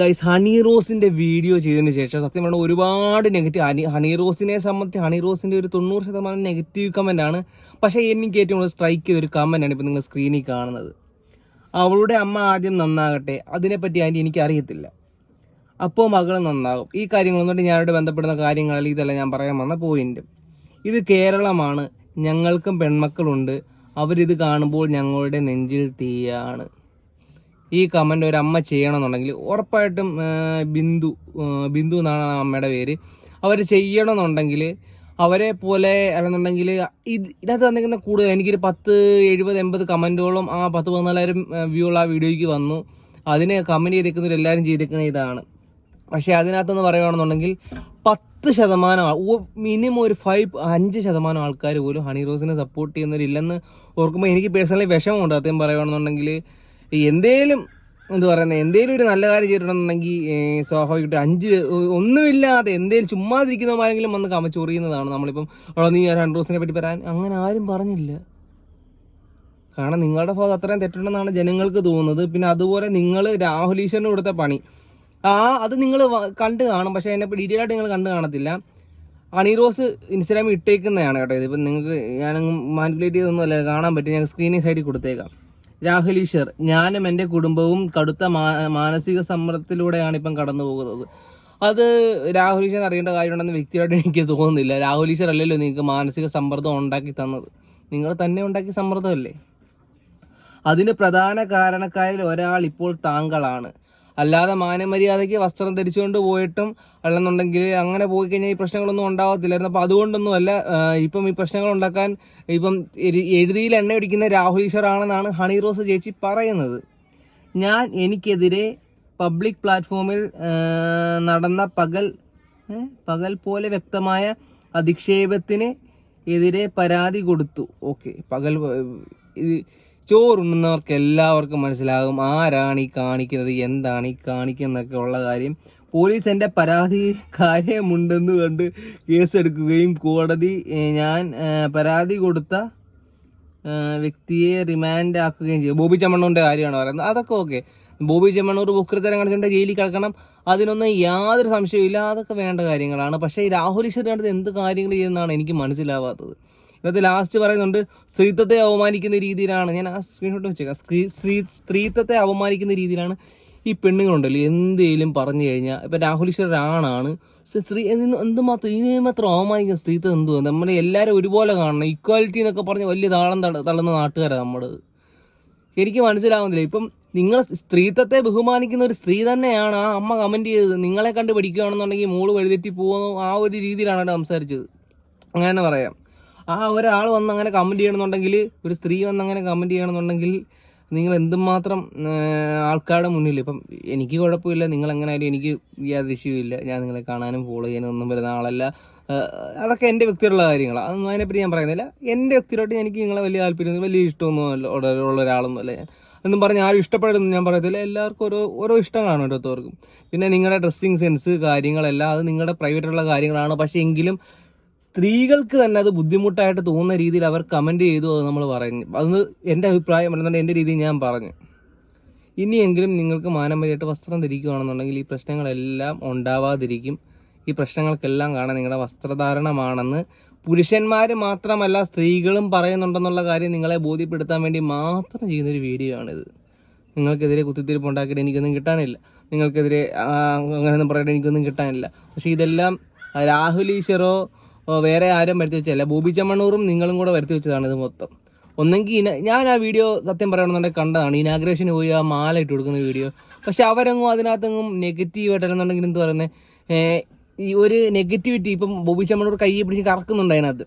Guys honey റോസിന്റെ video ചെയ്തതിന് ശേഷം സത്യം പറഞ്ഞാൽ ഒരുപാട് നെഗറ്റീവ് ഹണി ഹണി റോസിനെ സംബന്ധിച്ച് ഹണി റോസിന്റെ ഒരു തൊണ്ണൂറ് ശതമാനം നെഗറ്റീവ് കമന്റ് ആണ്. പക്ഷേ എനിക്ക് ഏറ്റവും കൂടുതൽ സ്ട്രൈക്ക് ചെയ്ത ഒരു കമന്റ് ആണ് ഇപ്പം നിങ്ങൾ സ്ക്രീനിൽ കാണുന്നത്. അവളുടെ അമ്മ ആദ്യം നന്നാകട്ടെ അതിനെപ്പറ്റി ആന്റി എനിക്ക് അറിയത്തില്ല അപ്പോൾ മകൾ നന്നാകും. ഈ കാര്യങ്ങളൊന്നും ഞാനോട് ബന്ധപ്പെടുന്ന കാര്യങ്ങളിൽ ഇതല്ല ഞാൻ പറയാൻ വന്ന പോയിന്റ് ഇത് കേരളമാണ് ഞങ്ങൾക്കും പെൺമക്കളുണ്ട് അവരിത് കാണുമ്പോൾ ഞങ്ങളുടെ നെഞ്ചിൽ തീയാണ്. ഈ കമന്റ് ഒരു അമ്മ ചെയ്യണമെന്നുണ്ടെങ്കിൽ ഉറപ്പായിട്ടും ബിന്ദു ബിന്ദു എന്നാണ് അമ്മയുടെ പേര്. അവർ ചെയ്യണമെന്നുണ്ടെങ്കിൽ അവരെ പോലെ അല്ലെന്നുണ്ടെങ്കിൽ ഇത് ഇതിനകത്ത് വന്നിരിക്കുന്ന കൂടുതൽ എനിക്കൊരു പത്ത് എഴുപത് എൺപത് കമന്റുകളും ആ പത്ത് പതിനാലായിരം വ്യൂ ഉള്ള ആ വീഡിയോയ്ക്ക് വന്നു. അതിന് കമന്റ് ചെയ്തിരിക്കുന്നവർ എല്ലാവരും ചെയ്തിരിക്കുന്ന ഇതാണ്. പക്ഷേ അതിനകത്തെന്ന് പറയുകയാണെന്നുണ്ടെങ്കിൽ പത്ത് ശതമാനം മിനിമം ഒരു ഫൈവ് അഞ്ച് ശതമാനം ആൾക്കാർ പോലും ഹണി റോസിനെ സപ്പോർട്ട് ചെയ്യുന്നവരില്ലെന്ന് ഓർക്കുമ്പോൾ എനിക്ക് പേഴ്സണലി വിഷമമുണ്ട്. അദ്ദേഹം പറയുകയാണെന്നുണ്ടെങ്കിൽ എന്തേലും എന്ത് പറയുന്നത് എന്തേലും ഒരു നല്ല കാര്യം ചെയ്തിട്ടുണ്ടെന്നുണ്ടെങ്കിൽ സ്വാഭാവികമായിട്ട് അഞ്ച് ഒന്നുമില്ലാതെ എന്തേലും ചുമ്മാതിരിക്കുന്നവരെങ്കിലും വന്ന് കമ ചൊറിയുന്നതാണ് നമ്മളിപ്പം അവിടെ നീ റോസിനെ പറ്റി പറയാൻ. അങ്ങനെ ആരും പറഞ്ഞില്ല. കാരണം നിങ്ങളുടെ ഭാഗത്ത് അത്രയും തെറ്റുണ്ടെന്നാണ് ജനങ്ങൾക്ക് തോന്നുന്നത്. പിന്നെ അതുപോലെ നിങ്ങൾ രാഹുൽ ഈശ്വറിന് കൊടുത്ത പണി. ആ അത് നിങ്ങൾ കണ്ട് കാണും. പക്ഷേ അതിനെ ഡീറ്റെയിൽ ആയിട്ട് നിങ്ങൾ കണ്ട് കാണത്തില്ല. അണിറോസ് ഇൻസ്റ്റാഗ്രാമിൽ ഇട്ടേക്കുന്നതാണ് കേട്ടോ ഇതിപ്പം നിങ്ങൾക്ക് ഞാനങ്ങ് മാനിപ്പുലേറ്റ് ചെയ്തൊന്നുമല്ല കാണാൻ പറ്റും. ഞാൻ സ്ക്രീനിങ് സൈഡിൽ കൊടുത്തേക്കാം. രാഹുൽ ഈശ്വർ ഞാനും എന്റെ കുടുംബവും കടുത്ത മാനസിക സമ്മർദ്ദത്തിലൂടെയാണ് ഇപ്പം കടന്നു പോകുന്നത്. അത് രാഹുൽ ഈശ്വർ അറിയേണ്ട കാര്യമുണ്ടെന്ന് വ്യക്തിയായിട്ട് എനിക്ക് തോന്നുന്നില്ല. രാഹുൽ ഈശ്വർ അല്ലല്ലോ നിങ്ങൾക്ക് മാനസിക സമ്മർദ്ദം ഉണ്ടാക്കി തന്നത്. നിങ്ങൾ തന്നെ ഉണ്ടാക്കിയ സമ്മർദ്ദമല്ലേ? അതിന് പ്രധാന കാരണക്കാരിൽ ഒരാൾ ഇപ്പോൾ താങ്കളാണ്. അല്ലാതെ മാനമര്യാദയ്ക്ക് വസ്ത്രം ധരിച്ചുകൊണ്ട് പോയിട്ടും അല്ലെന്നുണ്ടെങ്കിൽ അങ്ങനെ പോയി കഴിഞ്ഞാൽ ഈ പ്രശ്നങ്ങളൊന്നും ഉണ്ടാവത്തില്ലായിരുന്നു അപ്പോൾ അതുകൊണ്ടൊന്നുമല്ല ഇപ്പം ഈ പ്രശ്നങ്ങൾ ഉണ്ടാക്കാൻ ഇപ്പം എഴുതിയിൽ എണ്ണ പിടിക്കുന്ന രാഹുൽ ഈശ്വർ ആണെന്നാണ് ഹണി റോസ് ചേച്ചി പറയുന്നത് ഞാൻ എനിക്കെതിരെ പബ്ലിക് പ്ലാറ്റ്ഫോമിൽ നടന്ന പകൽ? പകൽ പോലെ വ്യക്തമായ അധിക്ഷേപത്തിന് എതിരെ പരാതി കൊടുത്തു ഓക്കെ പകൽ ചോറുണ്ണുന്നവർക്ക് എല്ലാവർക്കും മനസ്സിലാകും ആരാണ് ഈ കാണിക്കുന്നത് എന്താണ് ഈ കാണിക്കുന്നതൊക്കെ ഉള്ള കാര്യം. പോലീസ് എന്റെ പരാതി കാര്യമുണ്ടെന്ന് കണ്ട് കേസെടുക്കുകയും കോടതി ഞാൻ പരാതി കൊടുത്ത വ്യക്തിയെ റിമാൻഡ് ആക്കുകയും ചെയ്യും ബോബി ചമ്മണ്ണൂന്റെ കാര്യമാണ് പറയുന്നത്. അതൊക്കെ ഓക്കെ. ബോബി ചെമ്മണ്ണൂർ ബുക്കൃത്തരം കണ്ടിട്ടുണ്ട് ജയിലിൽ കിടക്കണം. അതിനൊന്നും യാതൊരു സംശയവും ഇല്ല അതൊക്കെ വേണ്ട കാര്യങ്ങളാണ്. പക്ഷേ രാഹുൽ രാഹുൽ അടുത്ത് എന്ത് കാര്യങ്ങൾ ചെയ്യുന്നതാണ് എനിക്ക് മനസ്സിലാവാത്തത്. ഇന്നത്തെ ലാസ്റ്റ് പറയുന്നുണ്ട് സ്ത്രീത്വത്തെ അവമാനിക്കുന്ന രീതിയിലാണ്. ഞാൻ ആ സ്ക്രീൻഷോട്ട് വെച്ചേക്കാം. സ്ത്രീ സ്ത്രീ സ്ത്രീത്വത്തെ അവമാനിക്കുന്ന രീതിയിലാണ് ഈ പെണ്ണുങ്ങളുണ്ടല്ലോ. എന്തേലും പറഞ്ഞു കഴിഞ്ഞാൽ ഇപ്പം രാഹുൽ ഈശ്വർ ആണാണ്. സ്ത്രീ- എന്ത് എന്തുമാത്രം ഇതിനെ മാത്രം അവമാനിക്കുന്ന സ്ത്രീത്വം എന്തുവാ? നമ്മളെ എല്ലാവരും ഒരുപോലെ കാണണം. ഇക്വാലിറ്റി എന്നൊക്കെ പറഞ്ഞ് വലിയ താളം തള തള്ളുന്ന നാട്ടുകാരാണ് നമ്മുടെ എനിക്ക് മനസ്സിലാവുന്നില്ല. ഇപ്പം നിങ്ങൾ സ്ത്രീത്വത്തെ ബഹുമാനിക്കുന്ന ഒരു സ്ത്രീ തന്നെയാണ് ആ അമ്മ കമന്റ് ചെയ്തത്. നിങ്ങളെ കണ്ട് പഠിക്കുകയാണെന്നുണ്ടെങ്കിൽ മോൾ വഴിതെറ്റി പോകുന്നു ആ ഒരു രീതിയിലാണ് സംസാരിച്ചത്. അങ്ങനെ പറയാം. ആ ഒരാൾ വന്ന് അങ്ങനെ കമന്റ് ചെയ്യണമെന്നുണ്ടെങ്കിൽ ഒരു സ്ത്രീ വന്ന് അങ്ങനെ കമന്റ് ചെയ്യണമെന്നുണ്ടെങ്കിൽ നിങ്ങൾ എന്തുമാത്രം ആൾക്കാരുടെ മുന്നിൽ ഇപ്പം എനിക്ക് കുഴപ്പമില്ല നിങ്ങൾ എങ്ങനെയായാലും എനിക്ക് യാതൊരു ഇഷ്യൂ ഇല്ല ഞാൻ നിങ്ങളെ കാണാനും ഫോളോ ചെയ്യാനും ഒന്നും വരുന്ന ആളല്ല. അതൊക്കെ എന്റെ വ്യക്തിയുള്ള കാര്യങ്ങളാണ് അതൊന്നും അതിനെപ്പറ്റി ഞാൻ പറയുന്നില്ല. എന്റെ വ്യക്തിയായിട്ട് എനിക്ക് നിങ്ങളെ വലിയ താല്പര്യം വലിയ ഇഷ്ടമൊന്നും ഉള്ള- ഒരാളൊന്നും അല്ല ഞാൻ. എന്നും പറഞ്ഞ് ആരും ഇഷ്ടപ്പെടുന്നു ഞാൻ പറയത്തില്ല. എല്ലാവർക്കും ഓരോ ഓരോ ഇഷ്ടങ്ങളാണ് ഓരോരുത്തർക്കും പിന്നെ നിങ്ങളുടെ ഡ്രസ്സിങ് സെൻസ് കാര്യങ്ങളെല്ലാം അത് നിങ്ങളുടെ പ്രൈവറ്റുള്ള കാര്യങ്ങളാണ്. പക്ഷേ എങ്കിലും സ്ത്രീകൾക്ക് തന്നെ അത് ബുദ്ധിമുട്ടായിട്ട് തോന്നുന്ന രീതിയിൽ അവർ കമന്റ് ചെയ്തു അത് നമ്മൾ പറഞ്ഞു. അത് എന്റെ അഭിപ്രായം പറഞ്ഞാൽ എന്റെ രീതിയിൽ ഞാൻ പറഞ്ഞു. ഇനിയെങ്കിലും നിങ്ങൾക്ക് മാനമര്യായിട്ട് വസ്ത്രം ധരിക്കുകയാണെന്നുണ്ടെങ്കിൽ ഈ പ്രശ്നങ്ങളെല്ലാം ഉണ്ടാവാതിരിക്കും. ഈ പ്രശ്നങ്ങൾക്കെല്ലാം കാണാൻ നിങ്ങളുടെ വസ്ത്രധാരണമാണെന്ന് പുരുഷന്മാർ മാത്രമല്ല സ്ത്രീകളും പറയുന്നുണ്ടെന്നുള്ള കാര്യം നിങ്ങളെ ബോധ്യപ്പെടുത്താൻ വേണ്ടി മാത്രം ചെയ്യുന്നൊരു വീഡിയോ ആണിത് നിങ്ങൾക്കെതിരെ കുത്തിത്തിരിപ്പ് ഉണ്ടാക്കിയിട്ട് എനിക്കൊന്നും കിട്ടാനില്ല. നിങ്ങൾക്കെതിരെ അങ്ങനെയൊന്നും പറയാൻ എനിക്കൊന്നും കിട്ടാനില്ല. പക്ഷേ ഇതെല്ലാം രാഹുൽ ഈശ്വറോ വേറെ ആരും വരുത്തി വെച്ചല്ല ബോബി ചമ്മണ്ണൂറും നിങ്ങളും കൂടെ വരുത്തി വെച്ചതാണ് ഇത് മൊത്തം. ഒന്നെങ്കിൽ ഞാൻ ആ വീഡിയോ സത്യം പറയണമെന്നുണ്ടെങ്കിൽ കണ്ടതാണ്. ഇനാഗ്രേഷന് പോയി ആ മാല ഇട്ട് കൊടുക്കുന്ന വീഡിയോ. പക്ഷെ അവരെങ്ങും അതിനകത്തെങ്ങും നെഗറ്റീവ് ആയിട്ടല്ലെന്നുണ്ടെങ്കിൽ എന്ത് പറയുന്നത് ഈ ഒരു നെഗറ്റിവിറ്റി ഇപ്പം ബോബി ചമ്മണൂർ കൈ പിടിച്ച് കറക്കുന്നുണ്ട് അതിനകത്ത്.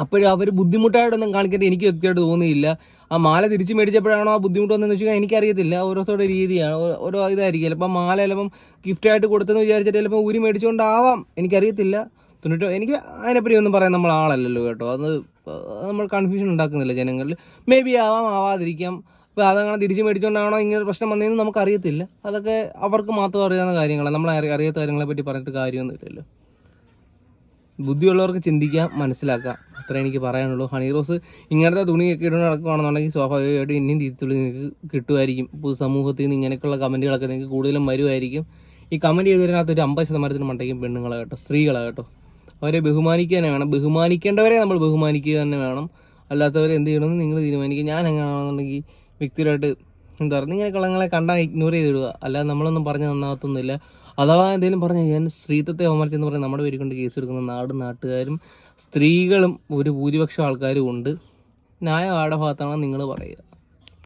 അപ്പോഴും അവർ ബുദ്ധിമുട്ടായിട്ടൊന്നും കാണിക്കേണ്ട എനിക്ക് വ്യക്തിയായിട്ട് തോന്നിയില്ല. ആ മാല തിരിച്ച് മേടിച്ചപ്പോഴാണോ ആ ബുദ്ധിമുട്ട് വന്നതെന്ന് വെച്ചാൽ എനിക്കറിയത്തില്ല. ഓരോരുത്തരുടെ രീതിയാണ്. ഓരോ ഇതായിരിക്കും. ചിലപ്പോൾ മാല ചിലപ്പം ഗിഫ്റ്റായിട്ട് കൊടുത്തെന്ന് വിചാരിച്ചിട്ട് ചിലപ്പോൾ ഊരി മേടിച്ചുകൊണ്ടാവാം. എനിക്കറിയത്തില്ല. തൊണ്ണൂറ്റോ എനിക്ക് അതിനെപ്പറ്റി ഒന്നും പറയാൻ നമ്മൾ ആളല്ലല്ലോ കേട്ടോ. അത് നമ്മൾ കൺഫ്യൂഷൻ ഉണ്ടാക്കുന്നില്ല ജനങ്ങളിൽ. മേ ബി ആവാം ആവാതിരിക്കാം. ഇപ്പോൾ അതങ്ങനെ തിരിച്ച് മേടിച്ചുകൊണ്ടാണോ ഇങ്ങനെ പ്രശ്നം വന്നതെന്ന് നമുക്കറിയത്തില്ല. അതൊക്കെ അവർക്ക് മാത്രം അറിയാവുന്ന കാര്യങ്ങളാണ്. നമ്മൾ അറിയാത്ത കാര്യങ്ങളെ പറ്റി പറഞ്ഞിട്ട് കാര്യമൊന്നുമില്ലല്ലോ ബുദ്ധിയുള്ളവർക്ക് ചിന്തിക്കാം മനസ്സിലാക്കാം. അത്ര എനിക്ക് പറയാനുള്ളൂ. ഹണി റോസ് ഇങ്ങനത്തെ തുണിയൊക്കെ ഇടുന്ന നടക്കുകയാണെന്നുണ്ടെങ്കിൽ സ്വാഭാവികമായിട്ടും ഇനിയും രീതിത്തുള്ളി നിങ്ങൾക്ക് കിട്ടുമായിരിക്കും. പൊതുസമൂഹത്തിൽ നിന്ന് ഇങ്ങനെയൊക്കെയുള്ള കമന്റുകളൊക്കെ നിങ്ങൾക്ക് കൂടുതലും വരുമായിരിക്കും. ഈ കമന്റ് ചെയ്തതിനകത്ത് ഒരു അമ്പത് ശതമാനത്തിന് മണ്ടയ്ക്കും പെണ്ണുങ്ങളെ കേട്ടോ. സ്ത്രീകളെ കേട്ടോ. അവരെ ബഹുമാനിക്കുക തന്നെ വേണം. ബഹുമാനിക്കേണ്ടവരെ നമ്മൾ ബഹുമാനിക്കുക തന്നെ വേണം. അല്ലാത്തവരെ എന്ത് ചെയ്യണമെന്ന് നിങ്ങൾ തീരുമാനിക്കുക. ഞാൻ എങ്ങനെയാണെന്നുണ്ടെങ്കിൽ വ്യക്തിപരമായിട്ട് എന്താ പറയുക ഇങ്ങനെ കളങ്ങളെ കണ്ടാൽ ഇഗ്നോർ ചെയ്തിടുക അല്ലാതെ നമ്മളൊന്നും പറഞ്ഞ് നന്നാകത്തൊന്നുമില്ല. അഥവാ എന്തെങ്കിലും പറഞ്ഞു ഞാൻ സ്ത്രീത്വത്തെ അവമർത്തി എന്ന് പറഞ്ഞാൽ നമ്മുടെ പേര് കൊണ്ട് കേസ് എടുക്കുന്ന നാടും നാട്ടുകാരും സ്ത്രീകളും ഒരു ഭൂരിപക്ഷം ആൾക്കാരും ഉണ്ട്. ന്യായം ആടെ ഭാഗത്താണ് നിങ്ങൾ പറയുക.